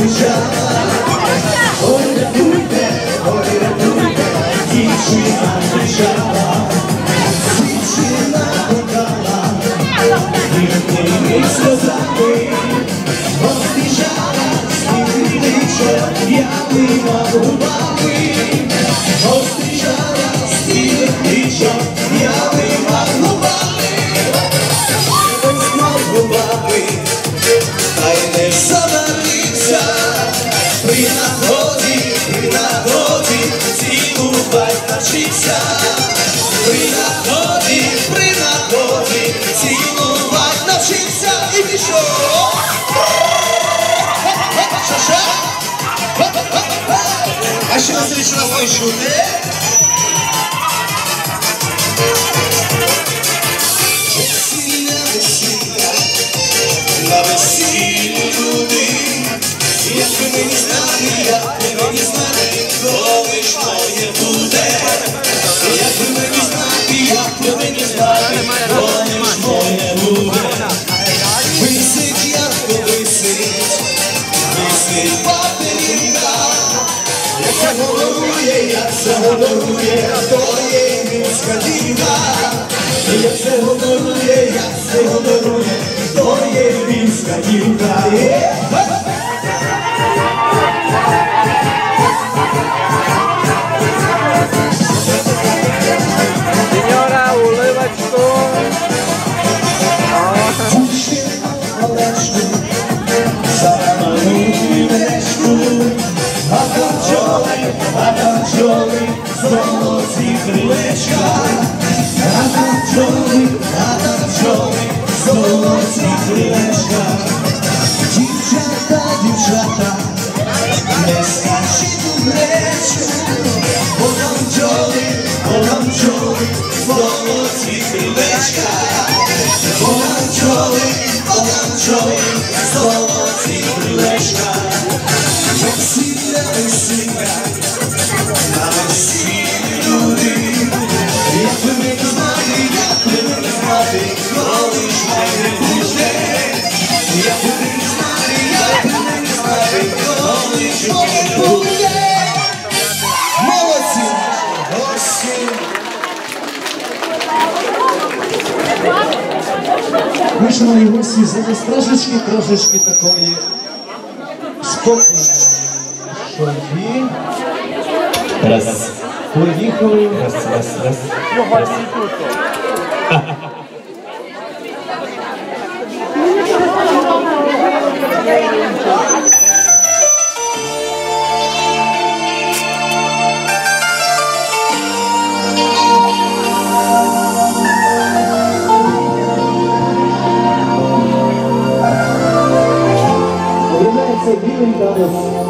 зустрічала. Ой, рятуйте, ой, рятуйте, дівчина кричала, дівчина гукала, гірними сльозами, Розбіжала співниче п'яними губами, Розбіжала співниче п'яними губами, Ой, знов губами, та й не завариться, при нагоді, при нагоді, цілувати навчиться, при нагоді, при нагоді, цілувати навчиться і пішов. А ще раз річ нас не чути. Holoruje, jak se holoruje, a to je muska divná. Jak se holoruje, jak se holoruje, to je muska divná. Yeah. mocna chwileczka Dziewczęta, dziewczata Nie starsi tu mleczka Podam czoli, podam czoli Pomoc i chwileczka Молодці, гості. Ми, шановні гості, зараз трошечки, трошечки такої спокійної. Раз. Поїхали. Раз, раз, раз. Виявляється Marcos.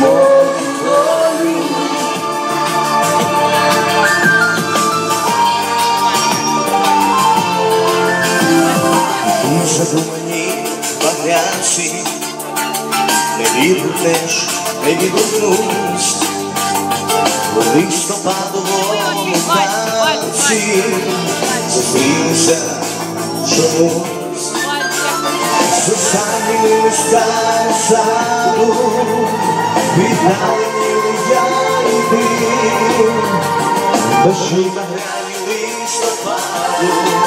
листопад, давня знака у слові, як прощальна сльоза як відлуння любові, листопад, листопад, я тобі не дозволю, перелетівши уса, не відгукнусь, у листопадовому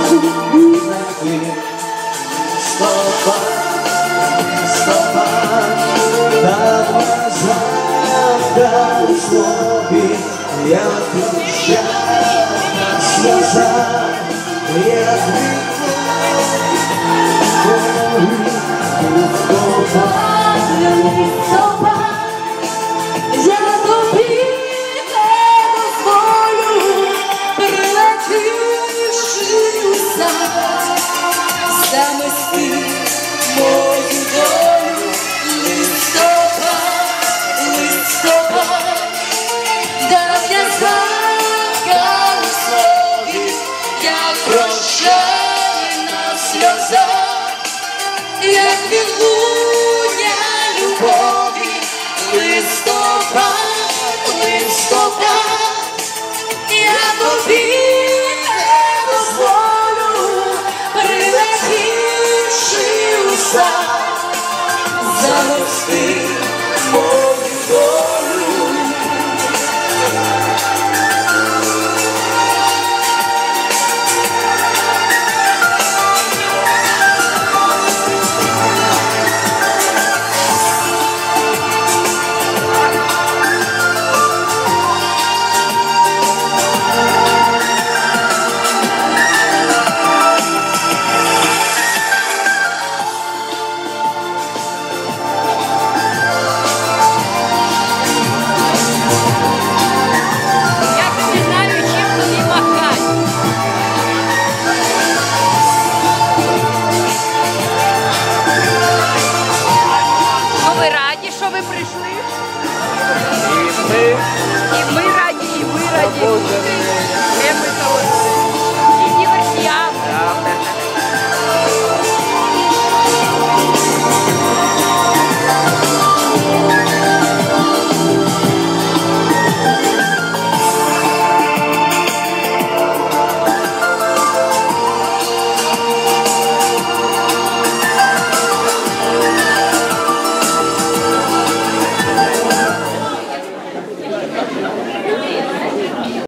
танці, зустрілися чомусь з останніми листами саду віддалені я і прощальна сльоза. Як відлуння любові, листопад, листопад, я тобі не дозволю, прилетівши у